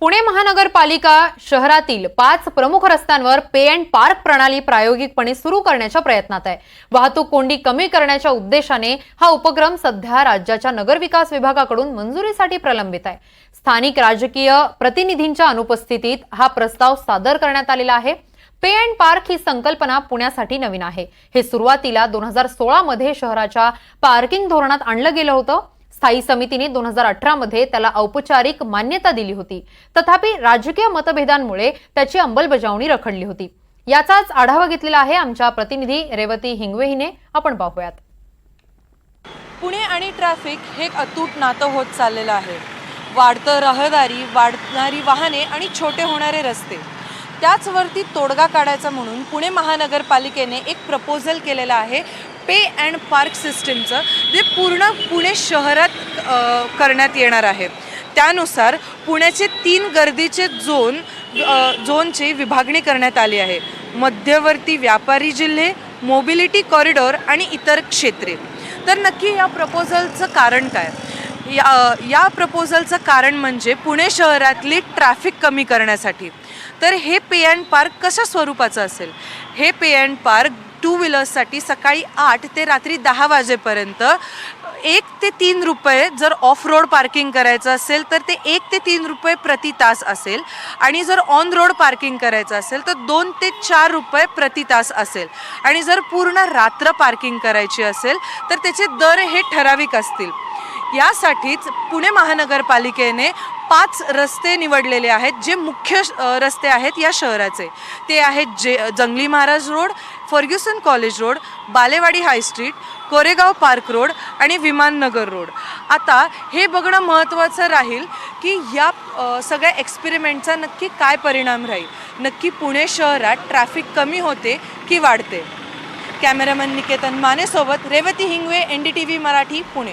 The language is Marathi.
पुणे महानगरपालिका शहरातील पाच प्रमुख रस्त्यांवर पे अँड पार्क प्रणाली प्रायोगिकपणे सुरू करण्याच्या प्रयत्नात आहे. वाहतूक कोंडी कमी करण्याच्या उद्देशाने हा उपक्रम सध्या राज्याच्या नगरविकास विभागाकडून मंजुरीसाठी प्रलंबित आहे. स्थानिक राजकीय प्रतिनिधींच्या अनुपस्थितीत हा प्रस्ताव सादर करण्यात आलेला आहे. पे अँड पार्क ही संकल्पना पुण्यासाठी नवीन आहे. हे सुरुवातीला दोन हजार सोळामध्ये शहराच्या पार्किंग धोरणात आणलं गेलं होतं. स्थायी समितीने दोन हजार अठरा मध्ये त्याला औपचारिक मान्यता दिली होती. तथापि राजकीय मतभेदांमुळे त्याची अंमलबजावणी रखडली होती. याचाच आढावा घेतलेला आहे आमच्या प्रतिनिधी रेवती हिंगवे हिने आपण पाहूयात. पुणे आणि ट्रॅफिक हे एक अतूट नातं होत चाललेलं आहे. वाढतं रहदारी वाढणारी वाहने आणि छोटे होणारे रस्ते. त्याचवरती तोडगा काढायचा म्हणून पुणे महानगरपालिकेने एक प्रपोजल केलेलं आहे. पे अँड पार्क सिस्टीमचं जे पूर्ण पुणे शहरात करण्यात येणार आहे. त्यानुसार पुण्याचे तीन गर्दीचे झोन झोनची विभागणी करण्यात आली आहे. मध्यवर्ती व्यापारी जिल्हे मोबिलिटी कॉरिडॉर आणि इतर क्षेत्रे. तर नक्की या प्रपोजलचं कारण काय? या या प्रपोजलचं कारण म्हणजे पुणे शहरातली ट्रॅफिक कमी करण्यासाठी. तर हे पे अँड पार्क कशा स्वरूपाचं असेल? हे पे अँड पार्क टू व्हीलर्ससाठी सकाळी आठ ते रात्री दहा वाजेपर्यंत एक ते तीन रुपये जर ऑफ रोड पार्किंग करायचं असेल तर ते एक ते तीन रुपये प्रति तास असेल. आणि जर ऑन रोड पार्किंग करायचं असेल तर दोन ते चार रुपये प्रति तास असेल. आणि जर पूर्ण रात्र पार्किंग करायची असेल तर त्याचे दर हे ठराविक असतील. यासाठीच पुणे महानगरपालिकेने पाच रस्ते निवडलेले आहेत जे मुख्य रस्ते आहेत या शहराचे. ते आहेत जे Jangli Maharaj road Fergusson college road Balewadi high street Koregaon park road आणि विमाननगर रोड. आता हे बघणं महत्त्वाचं राहील की या सगळ्या एक्सपेरिमेंटचा नक्की काय परिणाम राहील? नक्की पुणे शहरात ट्रॅफिक कमी होते की वाढते? Cameraman Niketan मानेसोबत Revati Hingwe N D T V Marathi Pune.